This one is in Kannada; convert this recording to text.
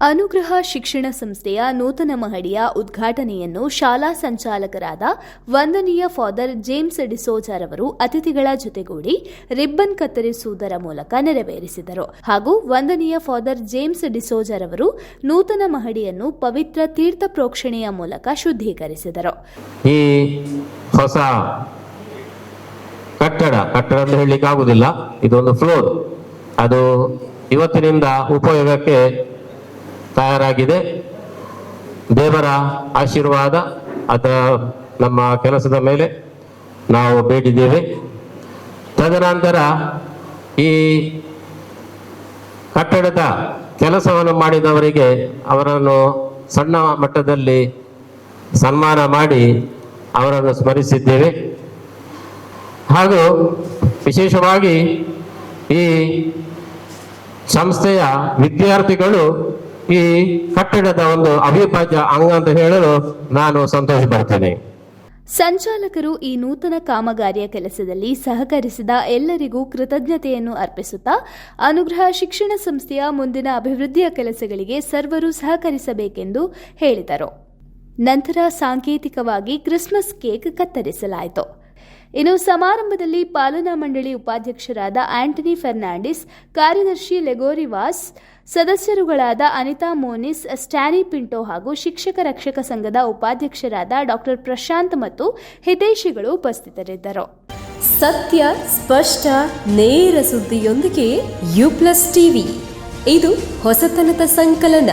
ಅನುಗ್ರಹ ಶಿಕ್ಷಣ ಸಂಸ್ಥೆಯ ನೂತನ ಮಹಡಿಯ ಉದ್ಘಾಟನೆಯನ್ನು ಶಾಲಾ ಸಂಚಾಲಕರಾದ ವಂದನೀಯ ಫಾದರ್ ಜೇಮ್ಸ್ ಡಿಸೋಜರ್ ಅವರು ಅತಿಥಿಗಳ ಜೊತೆಗೂಡಿ ರಿಬ್ಬನ್ ಕತ್ತರಿಸುವುದರ ಮೂಲಕ ನೆರವೇರಿಸಿದರು. ಹಾಗೂ ವಂದನೀಯ ಫಾದರ್ ಜೇಮ್ಸ್ ಡಿಸೋಜರ್ ಅವರು ನೂತನ ಮಹಡಿಯನ್ನು ಪವಿತ್ರ ತೀರ್ಥ ಪ್ರೋಕ್ಷಣೆಯ ಮೂಲಕ ಶುದ್ಧೀಕರಿಸಿದರು. ಈ ಹೊಸ ಕಟ್ಟಡ ಕಟ್ಟಡ ಇದೊಂದು ಫ್ಲೋರ್ ಅದು ಇವತ್ತಿನಿಂದ ಉಪಯೋಗಕ್ಕೆ ತಯಾರಾಗಿದೆ. ದೇವರ ಆಶೀರ್ವಾದ ಅದ ನಮ್ಮ ಕೆಲಸದ ಮೇಲೆ ನಾವು ಬೇಡಿದ್ದೇವೆ. ತದನಂತರ ಈ ಕಟ್ಟಡದ ಕೆಲಸವನ್ನು ಮಾಡಿದವರಿಗೆ ಅವರನ್ನು ಸಣ್ಣ ಮಟ್ಟದಲ್ಲಿ ಸನ್ಮಾನ ಮಾಡಿ ಅವರನ್ನು ಸ್ಮರಿಸಿದ್ದೇವೆ. ಹಾಗೂ ವಿಶೇಷವಾಗಿ ಈ ಸಂಸ್ಥೆಯ ವಿದ್ಯಾರ್ಥಿಗಳು ಈ ಕಟ್ಟಡದ ಒಂದು ಅವಿಭಾಜ್ಯ ಅಂಗ ಅಂತ ಹೇಳಲು ನಾನು ಸಂತೋಷ ಪಡ್ತೇನೆ. ಸಂಚಾಲಕರು ಈ ನೂತನ ಕಾಮಗಾರಿಯ ಕೆಲಸದಲ್ಲಿ ಸಹಕರಿಸಿದ ಎಲ್ಲರಿಗೂ ಕೃತಜ್ಞತೆಯನ್ನು ಅರ್ಪಿಸುತ್ತಾ, ಅನುಗ್ರಹ ಶಿಕ್ಷಣ ಸಂಸ್ಥೆಯ ಮುಂದಿನ ಅಭಿವೃದ್ಧಿಯ ಕೆಲಸಗಳಿಗೆ ಸರ್ವರು ಸಹಕರಿಸಬೇಕೆಂದು ಹೇಳಿದರು. ನಂತರ ಸಾಂಕೇತಿಕವಾಗಿ ಕ್ರಿಸ್ಮಸ್ ಕೇಕ್ ಕತ್ತರಿಸಲಾಯಿತು. ಇನ್ನು ಸಮಾರಂಭದಲ್ಲಿ ಪಾಲನಾ ಮಂಡಳಿ ಉಪಾಧ್ಯಕ್ಷರಾದ ಆಂಟನಿ ಫೆರ್ನಾಂಡಿಸ್, ಕಾರ್ಯದರ್ಶಿ ಲೆಗೋರಿವಾಸ್ ಸದಸ್ಯರುಗಳಾದ ಅನಿತಾ ಮೋನಿಸ್, ಸ್ಟ್ಯಾನಿ ಪಿಂಟೋ ಹಾಗೂ ಶಿಕ್ಷಕ ರಕ್ಷಕ ಸಂಘದ ಉಪಾಧ್ಯಕ್ಷರಾದ ಡಾಕ್ಟರ್ ಪ್ರಶಾಂತ್ ಮತ್ತು ಹಿತೈಷಿಗಳು ಉಪಸ್ಥಿತರಿದ್ದರು. ಸತ್ಯ, ಸ್ಪಷ್ಟ, ನೇರ ಸುದ್ದಿಯೊಂದಿಗೆ ಯು ಪ್ಲಸ್ ಟಿವಿ. ಇದು ಹೊಸತನದ ಸಂಕಲನ.